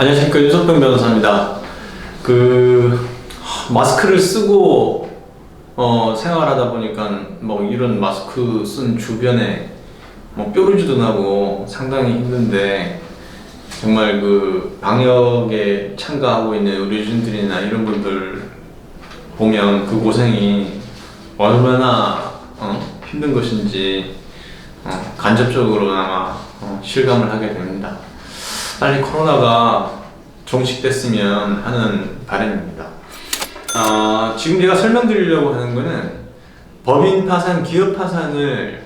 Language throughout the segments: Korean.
안녕하십니까 윤석병 변호사입니다. 그 하, 마스크를 쓰고 어, 생활하다 보니까 뭐 이런 마스크 쓴 주변에 뭐 뾰루지도 나고 상당히 힘든데 정말 그 방역에 참가하고 있는 의료진들이나 이런 분들 보면 그 고생이 얼마나 어, 힘든 것인지 어, 간접적으로나마 어, 실감을 하게 됩니다. 빨리 코로나가 종식됐으면 하는 바람입니다. 아, 지금 제가 설명드리려고 하는 거는 법인 파산, 기업 파산을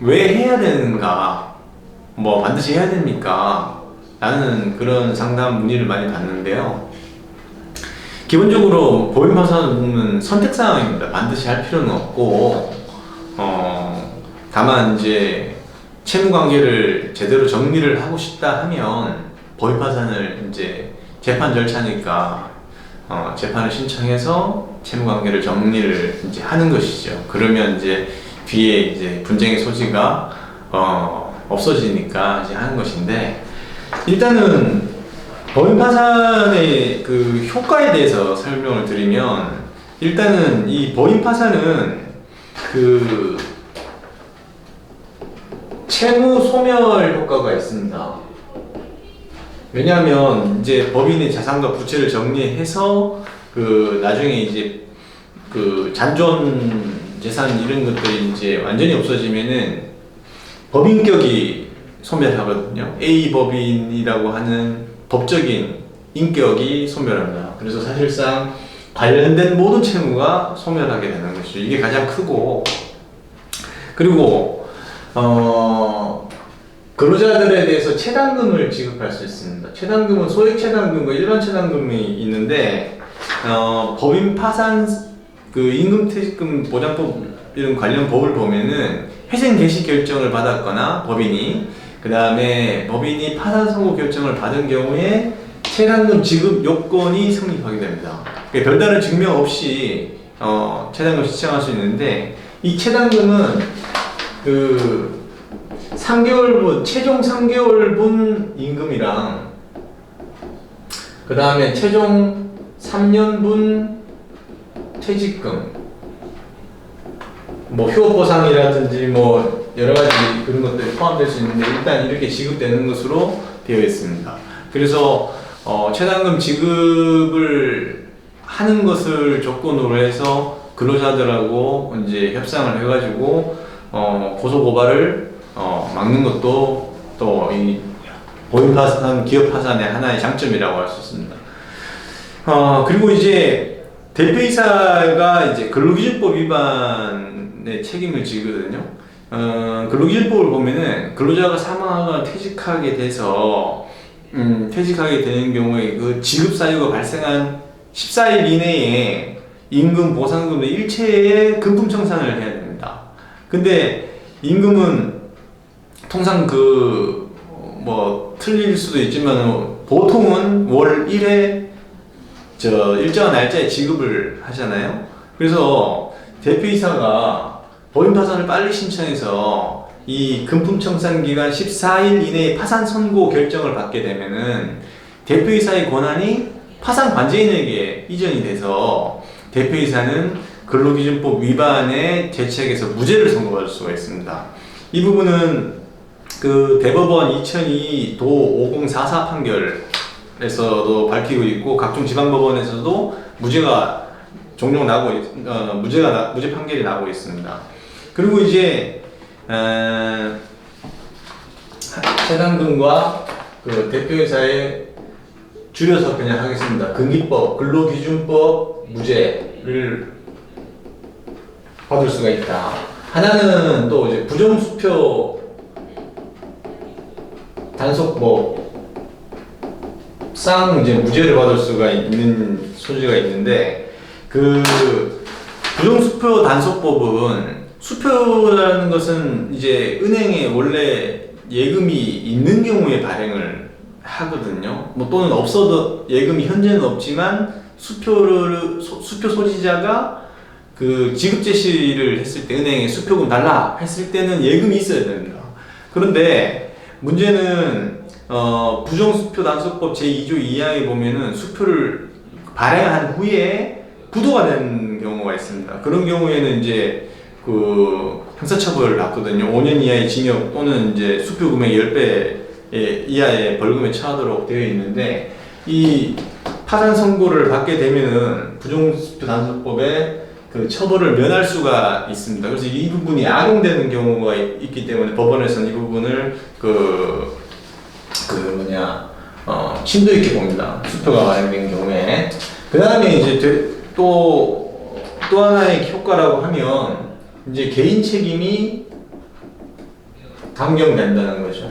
왜 해야 되는가, 뭐 반드시 해야 됩니까? 라는 그런 상담 문의를 많이 받는데요. 기본적으로 법인 파산은 선택 사항입니다. 반드시 할 필요는 없고, 어, 다만 이제 채무 관계를 제대로 정리를 하고 싶다 하면 법인 파산을 이제 재판 절차니까 어, 재판을 신청해서 채무 관계를 정리를 이제 하는 것이죠. 그러면 이제 뒤에 이제 분쟁의 소지가 어, 없어지니까 이제 하는 것인데 일단은 법인 파산의 그 효과에 대해서 설명을 드리면 일단은 이 법인 파산은 그 채무 소멸 효과가 있습니다. 왜냐하면 이제 법인의 자산과 부채를 정리해서 그 나중에 이제 그 잔존 재산 이런 것들이 이제 완전히 없어지면은 법인격이 소멸하거든요. A 법인이라고 하는 법적인 인격이 소멸합니다. 그래서 사실상 관련된 모든 채무가 소멸하게 되는 것이죠. 이게 가장 크고 그리고 어 근로자들에 대해서 체당금을 지급할 수 있습니다. 체당금은 소액 체당금과 일반 체당금이 있는데 어, 법인 파산 그 임금퇴직금 보장법 이런 관련 법을 보면은 회생 개시 결정을 받았거나 법인이 그 다음에 법인이 파산 선고 결정을 받은 경우에 체당금 지급 요건이 성립하게 됩니다. 그러니까 별다른 증명 없이 어, 체당금 신청할 수 있는데 이 체당금은 그 3개월분 최종 3개월분 임금이랑 그 다음에 최종 3년분 퇴직금 뭐 휴업 보상이라든지 뭐 여러 가지 그런 것들이 포함될 수 있는데 일단 이렇게 지급되는 것으로 되어 있습니다. 그래서 어, 최단금 지급을 하는 것을 조건으로 해서 근로자들하고 이제 협상을 해가지고 어, 고소 고발을 어, 막는 것도 또 이 보인 파산, 기업 파산의 하나의 장점이라고 할 수 있습니다. 어, 그리고 이제 대표이사가 이제 근로기준법 위반의 책임을 지거든요. 어, 근로기준법을 보면은 근로자가 사망하거나 퇴직하게 돼서 음, 퇴직하게 되는 경우에 그 지급 사유가 발생한 14일 이내에 임금 보상금의 일체의 금품 청산을 해야. 근데 임금은 통상 그 뭐 틀릴 수도 있지만 보통은 월 1회 저 일정한 날짜에 지급을 하잖아요. 그래서 대표이사가 법인 파산을 빨리 신청해서 이 금품 청산 기간 14일 이내에 파산 선고 결정을 받게 되면은 대표이사의 권한이 파산 관제인에게 이전이 돼서 대표이사는 근로기준법 위반의 대책에서 무죄를 선고받을 수가 있습니다. 이 부분은 그 대법원 2002도 5044 판결에서도 밝히고 있고 각종 지방법원에서도 무죄가 종종 나고 있, 어, 무죄가 나, 무죄 판결이 나고 있습니다. 그리고 이제 에, 해당금과 그 대표이사의 줄여서 그냥 하겠습니다. 근기법, 근로기준법 무죄를 받을 수가 있다. 하나는 또 이제 부정수표 단속법 상 이제 무죄를 받을 수가 있는 소지가 있는데 그 부정수표 단속법은 수표라는 것은 이제 은행에 원래 예금이 있는 경우에 발행을 하거든요. 뭐 또는 없어도 예금이 현재는 없지만 수표를 소- 수표 소지자가 그 지급 제시를 했을 때 은행에 수표금 달라 했을 때는 예금이 있어야 됩니다. 그런데 문제는 어, 부정수표 단속법 제2조 2항에 보면은 수표를 발행한 후에 부도가 된 경우가 있습니다. 그런 경우에는 이제 그 형사처벌을 받거든요. 5년 이하의 징역 또는 이제 수표 금액 10배 이하의 벌금에 처하도록 되어 있는데 이 파산 선고를 받게 되면은 부정수표 단속법에 그 처벌을 면할 수가 있습니다. 그래서 이 부분이 악용되는 경우가 있- 있기 때문에 법원에서는 이 부분을 그, 그 뭐냐, 어, 심도 있게 봅니다. 수표가 발행된 경우에. 그 다음에 이제 되- 또, 또 하나의 효과라고 하면 이제 개인 책임이 강경된다는 거죠.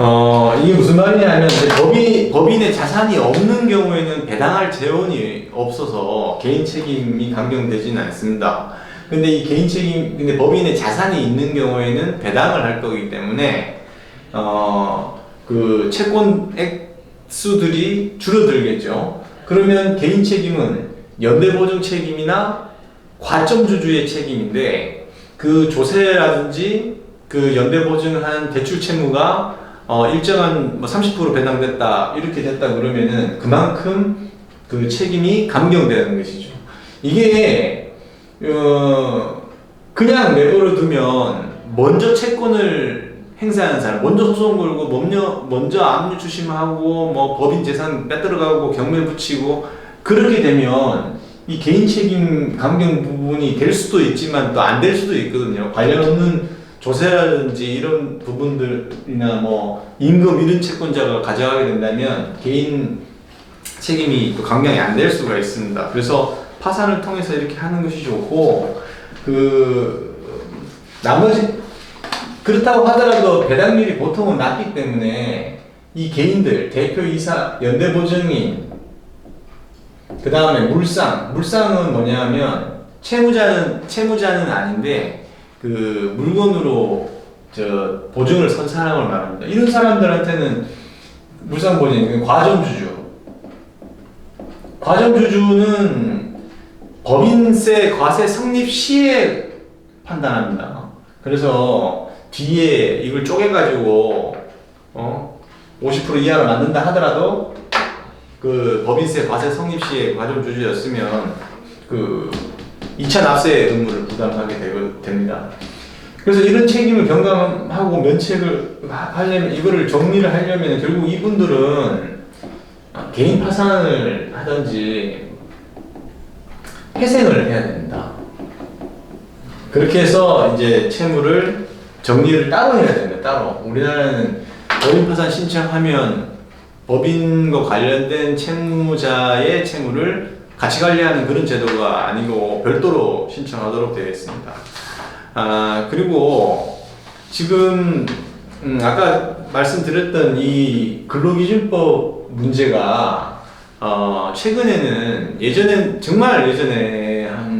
어, 이게 무슨 말이냐면 이제 법인, 법인의 자산이 없는 경우에는 배당할 재원이 없어서 개인 책임이 강경되지는 않습니다. 근데 이 개인 책임, 근데 법인의 자산이 있는 경우에는 배당을 할 거기 때문에 어, 그 채권액 수들이 줄어들겠죠. 그러면 개인 책임은 연대보증 책임이나 과점주주의 책임인데 그 조세라든지 그 연대보증한 대출 채무가 어, 일정한 뭐 30% 배당됐다 이렇게 됐다 그러면은 그만큼 그 책임이 감경되는 것이죠. 이게 어, 그냥 내버려 두면 먼저 채권을 행사하는 사람, 먼저 소송 걸고 먼저 먼저 압류 추심하고 뭐 법인 재산 빼들어가고 경매 붙이고 그렇게 되면 이 개인 책임 감경 부분이 될 수도 있지만 또 안 될 수도 있거든요. 관련 없는 조세라든지 이런 부분들이나 뭐 임금 이런 채권자가 가져가게 된다면 개인 책임이 또 강경이 안 될 수가 있습니다. 그래서 파산을 통해서 이렇게 하는 것이 좋고 그 나머지 그렇다고 하더라도 배당률이 보통은 낮기 때문에 이 개인들 대표이사 연대보증인 그 다음에 물상 물상은 뭐냐면 채무자는 채무자는 아닌데 그 물건으로 저 보증을 선 사람을 말합니다. 이런 사람들한테는 물상 보증 과점주주 과점주주는 법인세 과세 성립 시에 판단합니다. 그래서 뒤에 이걸 쪼개가지고 어? 50% 이하로 만든다 하더라도 그 법인세 과세 성립 시에 과점주주였으면 그 2차 납세 의무를 부담하게 되고, 됩니다. 그래서 이런 책임을 경감하고 면책을 하- 하려면 이거를 정리를 하려면 결국 이분들은 개인 파산을 하든지 회생을 해야 된다. 그렇게 해서 이제 채무를 정리를 따로 해야 됩니다. 따로. 우리나라는 법인 파산 신청하면 법인과 관련된 채무자의 채무를 같이 관리하는 그런 제도가 아니고 별도로 신청하도록 되어 있습니다. 아, 그리고 지금 음, 아까 말씀드렸던 이 근로기준법 문제가 어, 최근에는 예전엔 정말 예전에 한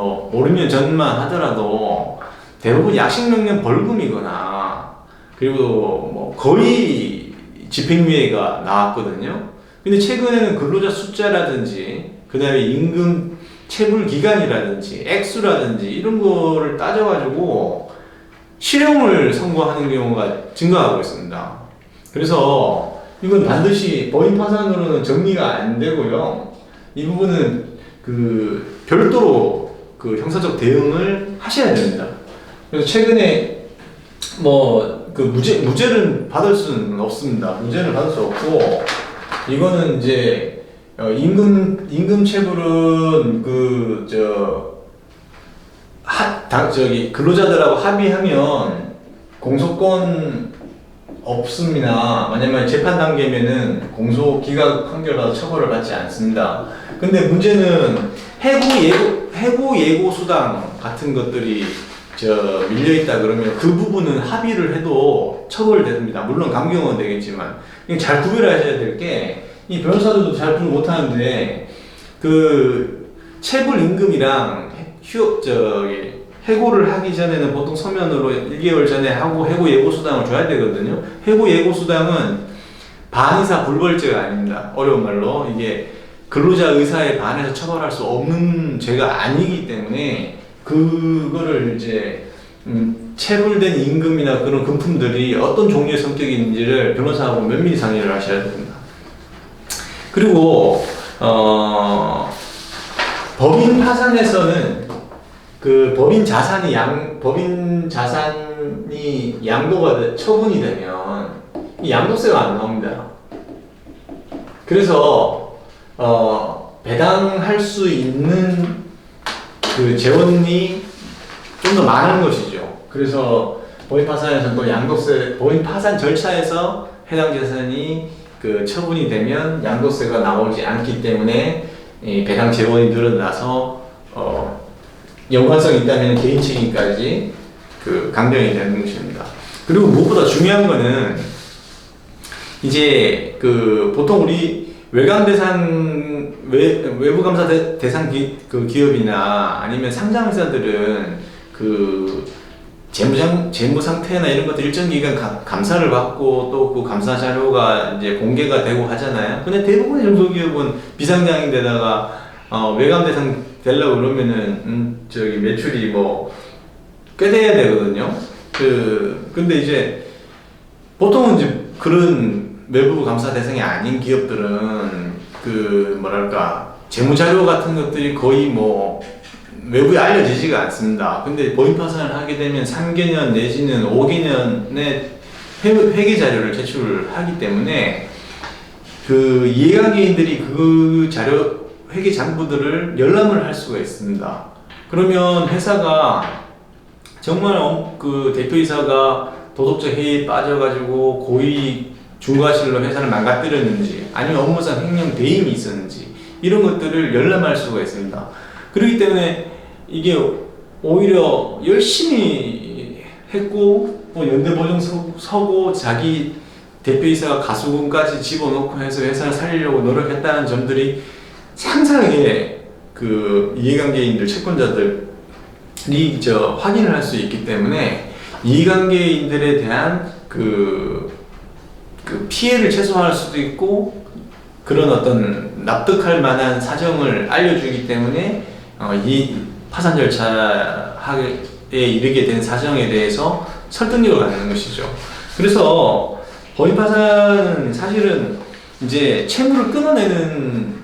뭐 5, 6년 전만 하더라도 대부분 약식명령 벌금이거나 그리고 뭐 거의 집행유예가 나왔거든요. 근데 최근에는 근로자 숫자라든지 그 다음에 임금 체불 기간이라든지 액수라든지 이런 거를 따져가지고 실형을 선고하는 경우가 증가하고 있습니다. 그래서 이건 반드시 법인 파산으로는 정리가 안 되고요. 이 부분은 그 별도로 그 형사적 대응을 하셔야 됩니다. 그래서 최근에 뭐 그 무죄 무죄를 받을 수는 없습니다. 무죄를 받을 수 없고 이거는 이제 어, 임금 임금 체불은 그저 하, 다, 저기 근로자들하고 합의하면 공소권 없습니다. 만약에 재판 단계면은 공소 기각 판결 받아 처벌을 받지 않습니다. 근데 문제는 해고 예고 해고 예고 수당 같은 것들이 저 밀려 있다 그러면 그 부분은 합의를 해도 처벌됩니다. 물론 감경은 되겠지만 잘 구별하셔야 될게 이 변호사들도 잘 구분 못 하는데 그 체불 임금이랑 해- 휴 저기 해고를 하기 전에는 보통 서면으로 1개월 전에 하고 해고 예고 수당을 줘야 되거든요. 해고 예고 수당은 반의사 불벌죄가 아닙니다. 어려운 말로 이게 근로자 의사에 반해서 처벌할 수 없는 죄가 아니기 때문에 그거를 이제 음, 체불된 임금이나 그런 금품들이 어떤 종류의 성격이 있는지를 변호사하고 면밀히 상의를 하셔야 됩니다. 그리고 어, 법인 파산에서는 그 법인 자산이 양 법인 자산이 양도가 돼- 처분이 되면 이 양도세가 안 나옵니다. 그래서 어, 배당할 수 있는 그 재원이 좀 더 많은 것이죠. 그래서 법인 파산에서는 또 양도세, 법인 파산 절차에서 해당 재산이 그 처분이 되면 양도세가 나오지 않기 때문에 이 배당 재원이 늘어나서 어, 연관성이 있다면 개인 책임까지 그 강정이 되는 것입니다. 그리고 무엇보다 중요한 거는 이제 그 보통 우리 외감 대상 외, 외부 감사 대, 대상 기, 그 기업이나 아니면 상장 회사들은 그 재무상 재무 상태나 이런 것들 일정 기간 가- 감사를 받고 또 그 감사 자료가 이제 공개가 되고 하잖아요. 근데 대부분의 중소기업은 비상장인데다가 어, 외감 대상 되려고 그러면은 음, 저기 매출이 뭐 꽤 돼야 되거든요. 그 근데 이제 보통은 이제 그런 외부 감사 대상이 아닌 기업들은 그 뭐랄까 재무 자료 같은 것들이 거의 뭐 외부에 알려지지가 않습니다. 근데 법인 파산을 하게 되면 3개년 내지는 5개년의 회계 자료를 제출하기 때문에 그 이해관계인들이 그 자료 회계 장부들을 열람을 할 수가 있습니다. 그러면 회사가 정말 어- 그 대표이사가 도덕적 해이에 빠져가지고 고의 중과실로 회사를 망가뜨렸는지 아니면 업무상 횡령 대임이 있었는지 이런 것들을 열람할 수가 있습니다. 그렇기 때문에 이게 오히려 열심히 했고 뭐 연대 서- 서고 자기 대표이사가 가수금까지 집어넣고 해서 회사를 살리려고 노력했다는 점들이 상상하게 그 이해관계인들 채권자들 이 저 확인을 할 수 있기 때문에 이해관계인들에 대한 그, 그 피해를 최소화할 수도 있고 그런 어떤 납득할 만한 사정을 알려주기 때문에 어, 이 파산 절차에 이르게 된 사정에 대해서 설득력을 갖는 것이죠. 그래서 법인 파산은 사실은 이제 채무를 끊어내는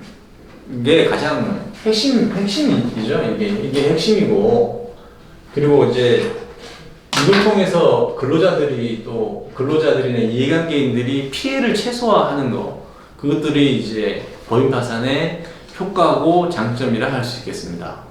게 가장 핵심 핵심이죠. 이게 이게 핵심이고 그리고 이제 이걸 통해서 근로자들이 또 근로자들이나 이해관계인들이 피해를 최소화하는 거 그것들이 이제 법인 파산의 효과고 장점이라 할 수 있겠습니다.